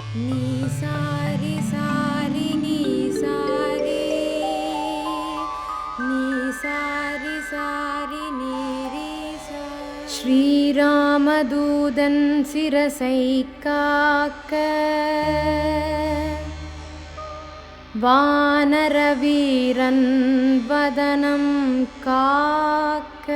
सारि सारि सारि सारि सारिनी श्रीरामदूदन् शिरसै काक वाणरवीरन् वदनं काक।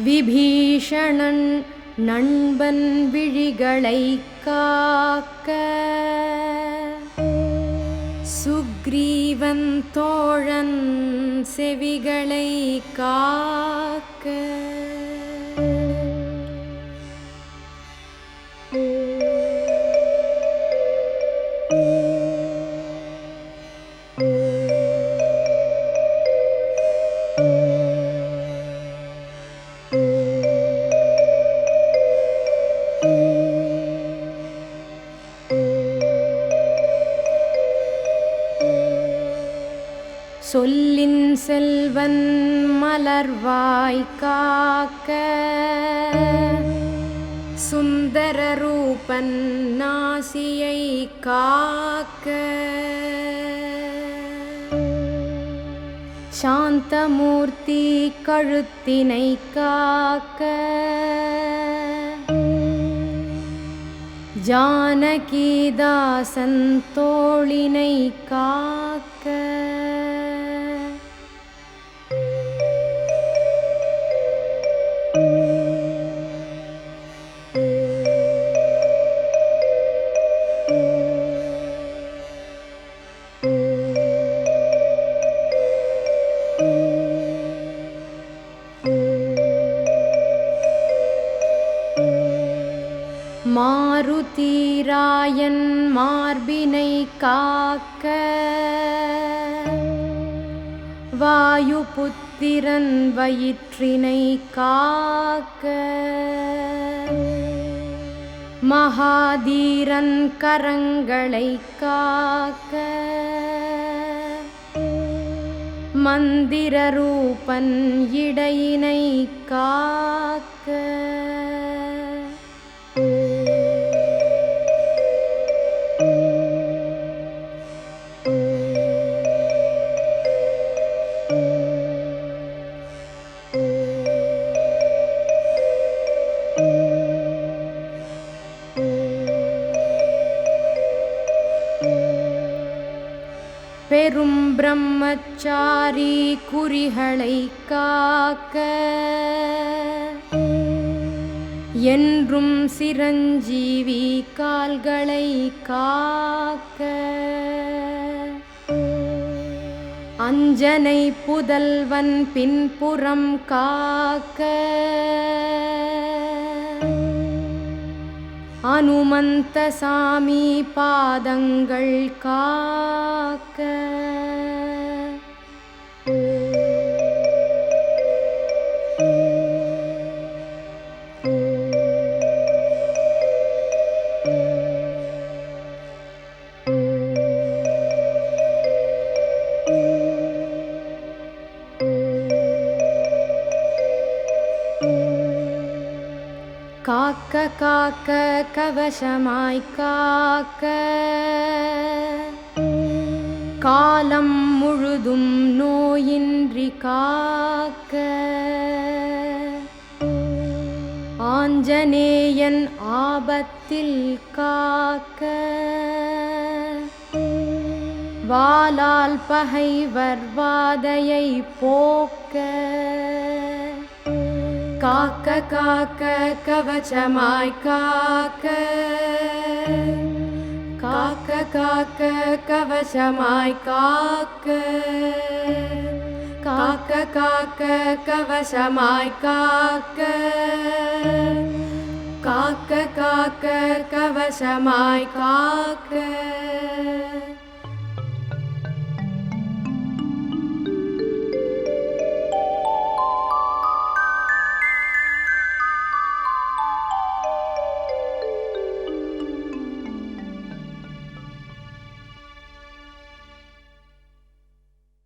विभीषणन् நண்பன் விழிகளை காக்க. சுக்ரீவன் தோழன் செவிகளை கா சொல்லின் செல்வன் மலர்வாய் காக்க. சுந்தர ரூபன் நாசியை காக்க. சாந்தமூர்த்தி கழுத்தினை காக்க. ஜானகிதாசன் தோளினை காக்க. மாருதீராயன் மார்பினை காக்க. வாயு புத்திரன் வயிற்றினை காக்க. மகாதீரன் கரங்களை காக்க. மந்திர ரூபன் இடையினை காக்க. பெரும் பிரம்மச்சாரி குறிகளை காக்க. என்றும் சிரஞ்சீவி கால்களை காக்க. அஞ்சனை புதல்வன் பின்புறம் காக்க. அனுமந்த சாமி பாதங்கள் காக்க. காக்க காக்க கவசமாய் காக்க. காலம் முழுதும் நோயின்றி காக்க. ஆஞ்சநேயன் ஆபத்தில் காக்க. வாலால் பகைவர் வாதையை போக்க. காக்க காக்க கவச்சமாய் காக்க. காக்க காக்க கவசமாய் காக்க. காக்க காக்க கவசமாய் காக்க. காக்க காக்க கவசமாய் காக்க.